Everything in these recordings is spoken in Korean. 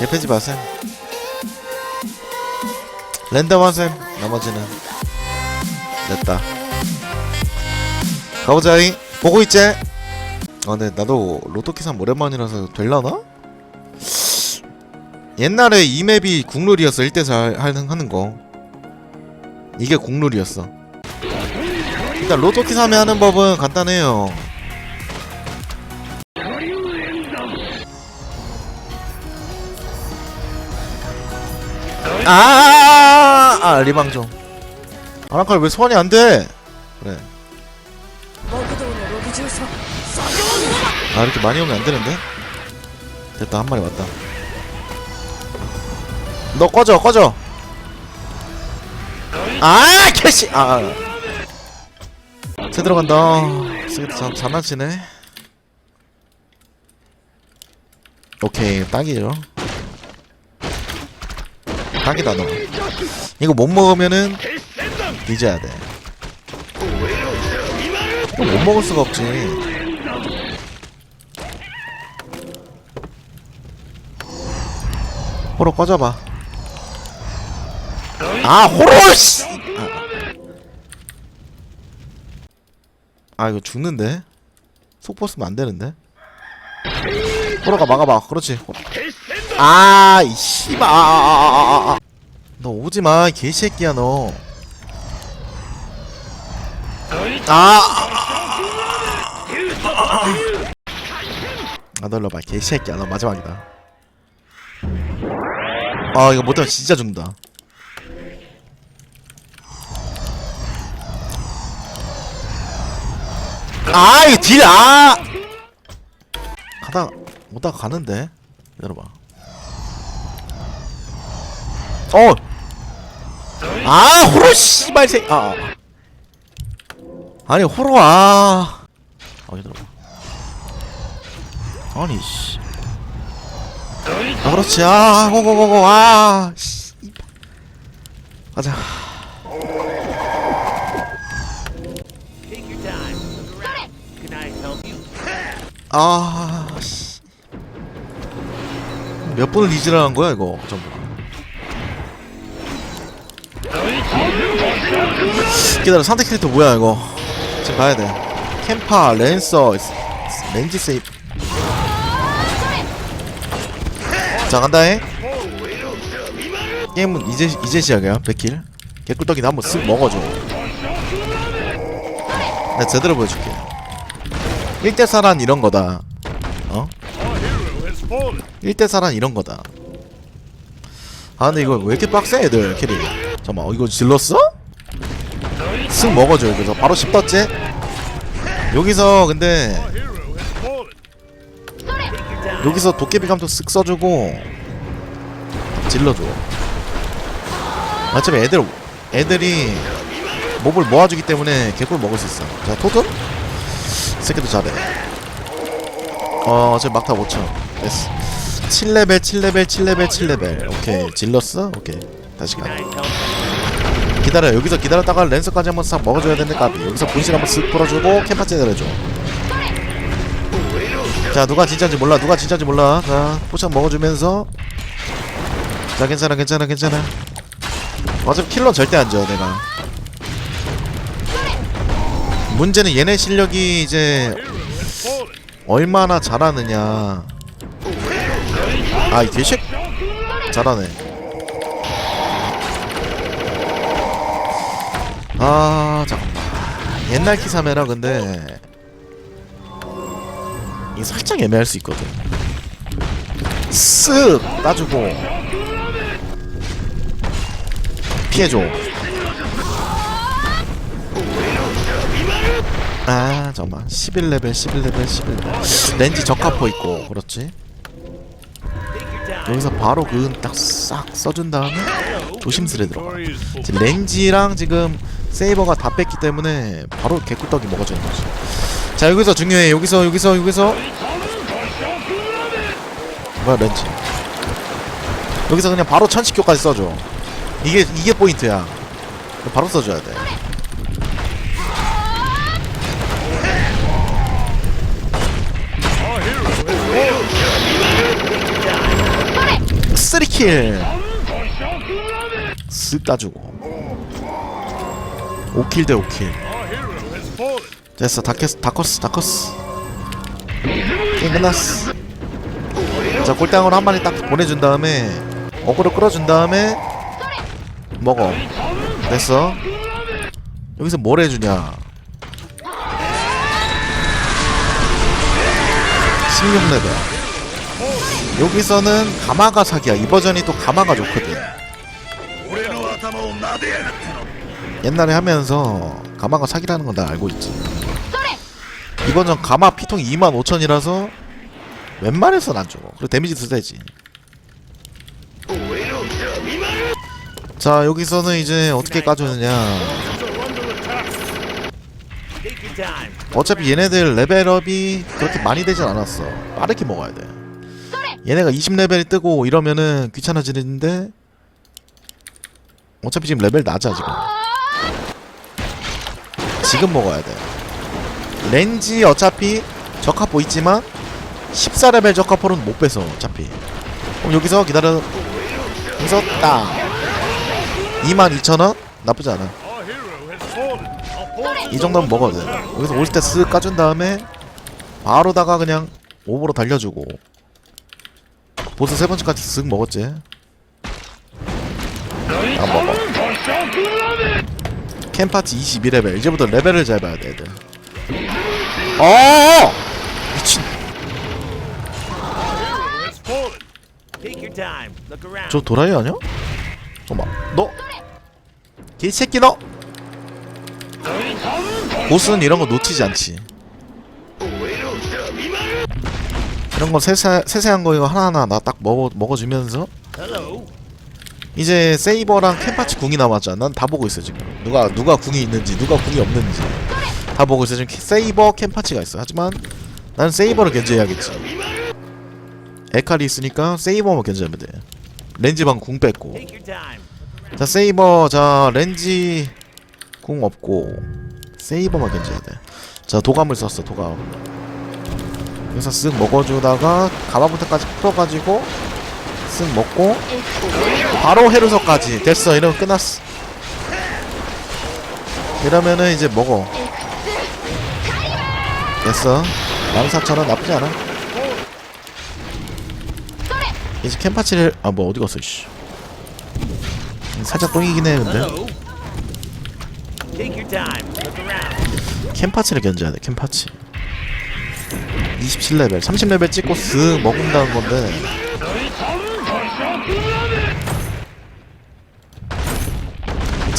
개패지 마셈. 랜덤 하셈. 나머지는. 됐다. 가보자잉. 보고 있지? 아 근데 나도 로또키산 오랜만이라서 될라나? 옛날에 이 맵이 국룰이었어. 1대4 하는 거. 이게 국룰이었어. 일단 로또키삼에 하는 법은 간단해요 아, 아 리방종 아랑칼 왜 소환이 안 돼? 그래. 아 이렇게 많이 오면 안 되는데? 됐다 한 마리 왔다. 너 꺼져 꺼져. 아 캐시 아. 새 들어간다. 쓰겠다 장- 장난치네. 오케이 딱이죠. 딱이다 너. 이거 못 먹으면은 뒤져야 돼. 이거 못 먹을 수가 없지. 호로 꺼져봐. 아 호로 씨. 아, 아 이거 죽는데. 속보 쓰면 안 되는데. 호로가 막아봐. 그렇지. 아, 이 씨발. 아, 아, 아, 아, 아. 너 오지 마, 이 개새끼야 너. 아. 아, 너 일로 봐, 개새끼야. 너 마지막이다. 아, 이거 못하면 진짜 죽는다. 아, 이 딜, 아! 가다가, 오다가 가는데? 기다려봐. 어! 아, 호로, 씨발, 새, 아. 아. 아니, 호로, 아. 아, 기다려봐. 아니, 씨. 아, 그렇지, 아, 고고고고, 아, 씨. 가자. 아, 씨. 몇 번을 이질하는 거야, 이거, 전부. 기다려, 상대 캐릭터 뭐야, 이거. 지금 봐야 돼. 캠파, 랜서, 렌지 세이프. 자, 간다, 해. 게임은 이제, 이제 시작이야, 100킬. 개꿀떡이나 한번 쓱 먹어줘. 내가 제대로 보여줄게. 1대4란 이런 거다. 어? 1대4란 이런 거다. 아 근데 이거 왜 이렇게 빡세 애들 캐리 잠깐만 어, 이거 질렀어? 쓱 먹어줘 여기서. 바로 10 떴지? 여기서 근데 여기서 도깨비 감독 쓱 써주고 질러줘. 어차피 애들 애들이 몹을 모아주기 때문에 개꿀 먹을 수 있어. 자? 이 새끼도 잘해. 어 지금 막타 5천. 됐어. 7레벨 7레벨 7레벨 7레벨. 오케이. 질렀어? 오케이. 다시 가 기다려 여기서 기다렸다가 랜서까지 한번 싹 먹어줘야 되는데 까비. 여기서 분실 한번 쓱 풀어주고 캠파 제대로 해줘. 자 누가 진짜인지 몰라. 누가 진짜인지 몰라. 자 포션 먹어주면서. 자 괜찮아 괜찮아 괜찮아. 어차피 킬러 절대 안줘 내가. 문제는 얘네 실력이 이제 얼마나 잘하느냐. 아이 개색 잘하네 아 잠깐만. 옛날 키사메라 근데. 이게 살짝 애매할 수 있거든. 쓱! 따주고. 피해줘. 아 잠깐만. 11레벨 11레벨 11레벨. 렌지 적합포 있고 그렇지. 여기서 바로 그딱싹 써준 다음에 조심스레 들어가. 렌지랑 지금 세이버가 다 뺐기 때문에 바로 개꿀떡이 먹어주는 거지 자 여기서 중요해. 여기서 여기서 여기서. 뭐야 렌지 여기서 그냥 바로 천식교까지 써줘. 이게 이게 포인트야. 바로 써줘야 돼. 10킬. 쓱 따주고 5킬 대 5킬. 됐어 다캐스 다커스 다커스 게임 끝났어. 자 골당으로 한 마리 딱 보내준 다음에 어그로 끌어준 다음에 먹어. 됐어? 여기서 뭘 해주냐? 16레벨. 여기서는 가마가 사기야. 이 버전이 또 가마가 좋거든 옛날에 하면서 가마가 사기라는 건다 알고 있지. 이 버전 가마 피통 25,000이라서 웬만해선 안 줘. 그리고 데미지도 세지. 자 여기서는 이제 어떻게 까주느냐. 어차피 얘네들 레벨업이 그렇게 많이 되진 않았어. 빠르게 먹어야 돼. 얘네가 20레벨이 뜨고 이러면은 귀찮아지는데 어차피 지금 레벨 낮아 지금 지금 먹어야 돼. 렌지 어차피 적합보 있지만 14레벨 적합보는 못 뺏어 어차피. 그럼 여기서 기다려 여기서 딱 22,000원? 나쁘지 않아. 이 정도면 먹어도 돼. 여기서 올 때 쓱 까준 다음에 바로다가 그냥 오버로 달려주고. 보스 세 번째까지 쓱 먹었지. 안 먹어 캠파티 22레벨 이제부터 레벨을 잘 봐야 돼 애들 어 미친. 저 도라이 아니야? 잠깐만 너 개새끼 너 보스는 이런 거 놓치지 않지 이런 거 세세, 세세한 거 이거 하나하나 나 딱 먹어, 먹어주면서. 이제 세이버랑 캠파치 궁이 남았잖아. 난 다 보고 있어 지금. 누가 누가 궁이 있는지 누가 궁이 없는지. 다 보고 있어. 지금 캐- 세이버 캠파치가 있어. 하지만 나는 세이버를 견제해야겠지. 에칼이 있으니까 세이버만 견제하면 돼. 렌즈방 궁 뺐고. 자 세이버. 자 렌지 궁 없고 세이버만 견제해야 돼 자 도감을 썼어 도감. 여기서 쓱 먹어주다가 가마부터까지 풀어가지고 쓱 먹고 바로 헤르서까지 됐어. 이러면 끝났어. 이러면은 이제 먹어. 됐어. 14,000원 나쁘지 않아. 이제 캠파치를 아 뭐 어디 갔어 씨. 살짝 똥이긴 해 근데. 캠파치를 견제해야 돼 캠파치. 27레벨 30레벨 찍고 쓱 먹는다는 건데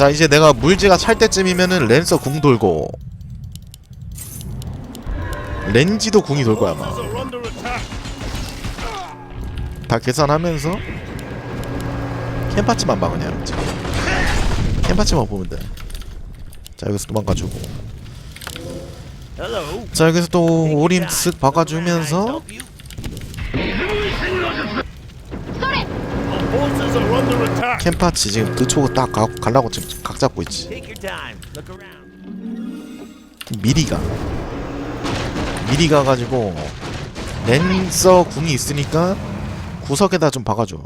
자 이제 내가 물지가 찰 때쯤이면은 랜서 궁 돌고. 렌지도 궁이 돌 거야 아마. 다 계산하면서 캠파치만 봐 그냥. 지금. 캠파치만 보면 돼자 여기서 도망가주고. 자 여기서 또 오림. 쓱 박아주면서 캠파치 지금 드초고 딱 가, 갈라고 지금 각 잡고 있지. 미리 가. 미리 가가지고 랜서 궁이 있으니까 구석에다 좀 박아줘.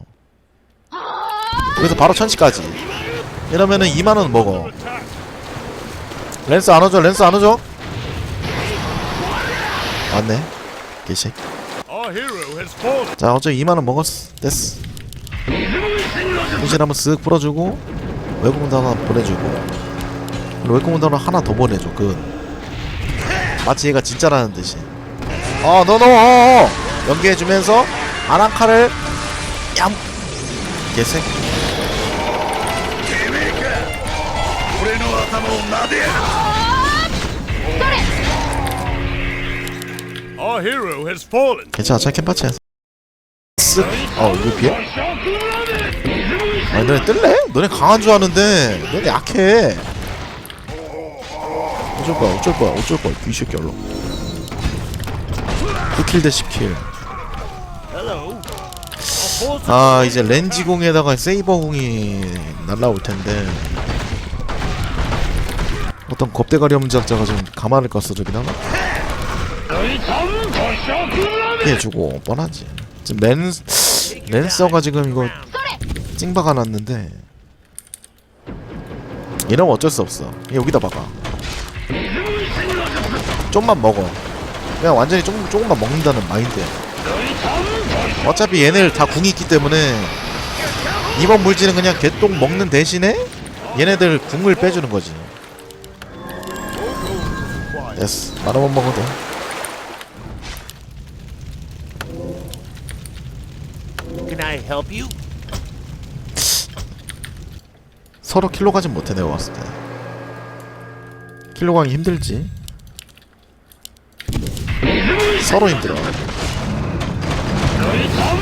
여기서 바로 천시까지. 이러면은 2만원 먹어. 랜스 안 오죠? 랜스 안 오죠? 맞네. 개새끼 Our hero has fallen. 자 어차피 2만원 먹었어 됐어 통신 한번 쓱 풀어주고 외국 문단 하나 보내주고 그리고 외국 문단 하나 더 보내줘 그. 마치 얘가 진짜라는 듯이. 어 너너 어, 어, 어, 연기해주면서 아랑카를 얌. 개새끼 괜찮아 잘 캠파치야. 쓱어 이거 피해? 아니 너네 뜰래? 너네 강한 줄 아는데. 너네 약해. 어쩔 거야 어쩔 거야 어쩔 거야 이 새끼 얼른. 9킬 대 10킬. Hello. Our forces 아 이제 렌지공에다가 세이버공이 날라올 텐데. 어떤 겁대가리 없는 작자가 좀 가만을 껐어 저기다 피해주고 뻔하지. 지금 렌 랜서가 지금 이거 찡박아 놨는데. 이러면 어쩔 수 없어. 여기다 박아 좀만 먹어. 그냥 완전히 조금, 조금만 먹는다는 마인드야. 어차피 얘네를 다 궁이 있기 때문에 이번 물질은 그냥 개똥 먹는 대신에 얘네들 궁을 빼주는 거지. 됐어. 하나만 먹어도 돼. Can I help you? 서로 킬로 가진 못해 내가 봤을 때. 킬로 가기 힘들지. 서로 힘들어.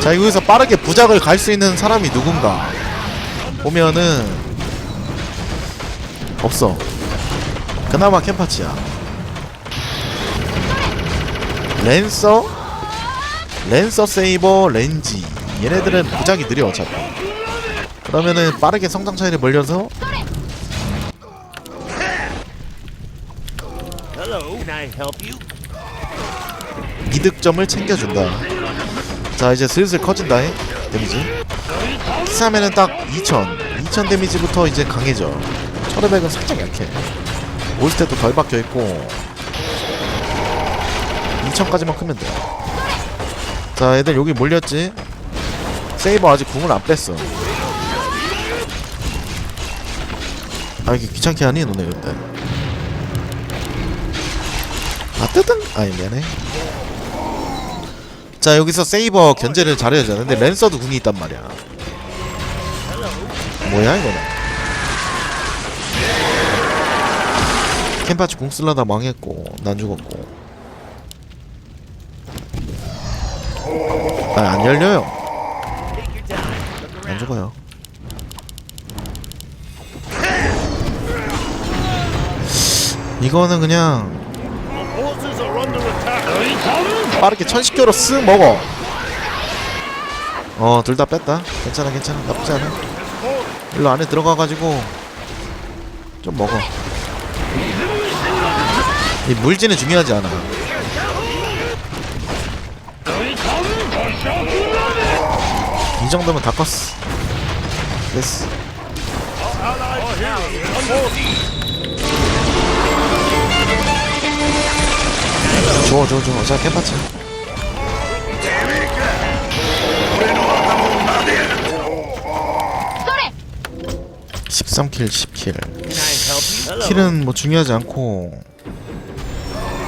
자 여기서 빠르게 부작을 갈 수 있는 사람이 누군가 보면은 없어. 그나마 캠파치야. 랜서? 랜서 세이버 렌지. 얘네들은 부작이 느려 어차피 그러면은 빠르게 성장 차이를 벌려서? 이득점을 챙겨준다. 자 이제 슬슬 커진다. 잉? 데미지. 키사면은 딱 2000, 2000 데미지부터 이제 강해져. 1500은 살짝 약해. 올스탯도 덜 박혀 있고 2000까지만 크면 돼. 자 애들 여기 몰렸지. 세이버 아직 궁을 안 뺐어. 아 이게 귀찮게 하니 너네 근데. 아 뜨든 아니 미안해. 자 여기서 세이버 견제를 잘해야 되 근데 랜서도 궁이 있단 말이야 뭐야 이거는 캠파치 궁 쓸려다 망했고 난 죽었고 아안 열려요 안. 죽어요 이거는 그냥. 빠르게 천식교로 쓱 먹어. 어 둘 다 뺐다. 괜찮아 괜찮아. 나쁘지 않아. 일로 안에 들어가가지고 좀 먹어. 이 물지는 중요하지 않아. 이 정도면 다 컸어. 됐어 좋아 좋아 좋아. 자 캠파치 13킬 10킬. Can I help you? Hello. 킬은 뭐 중요하지 않고.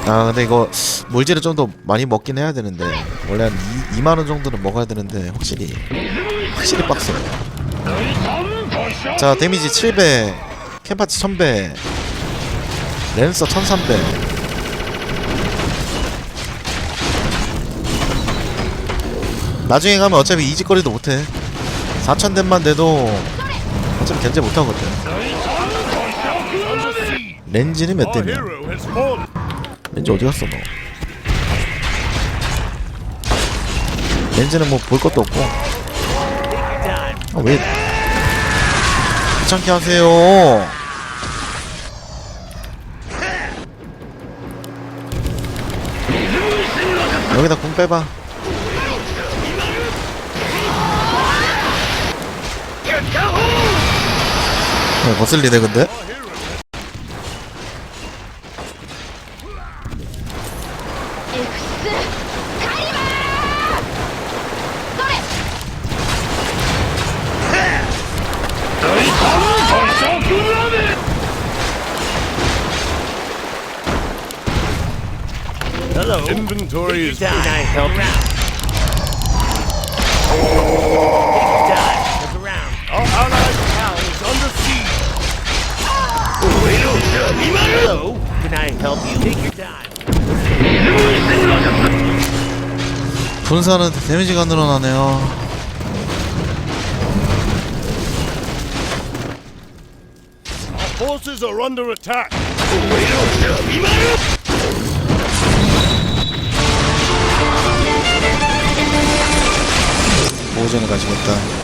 아 근데 이거 물질을 좀 더 많이 먹긴 해야 되는데. 원래 한 2, 2만원 정도는 먹어야 되는데 확실히 확실히 빡세요. 자 데미지 7배 캠파치 1000배 랜서 1300 나중에 가면 어차피 이직거리도 못해 4000댐만 돼도 어차피 견제 못하거든 렌즈는 몇 대냐? 렌즈 어디 갔어 너? 렌즈는 뭐 볼 것도 없고. 아, 왜 귀찮게 하세요? 여기다 궁 빼봐. 네, 거슬리네 근데. Hello. Inventory is Can I help you? Look around. Our allied town is under siege. Hello. Can I help you? Take your time. 분사는 데미지가 늘어나네요. Our forces are under attack. 가지고 있다.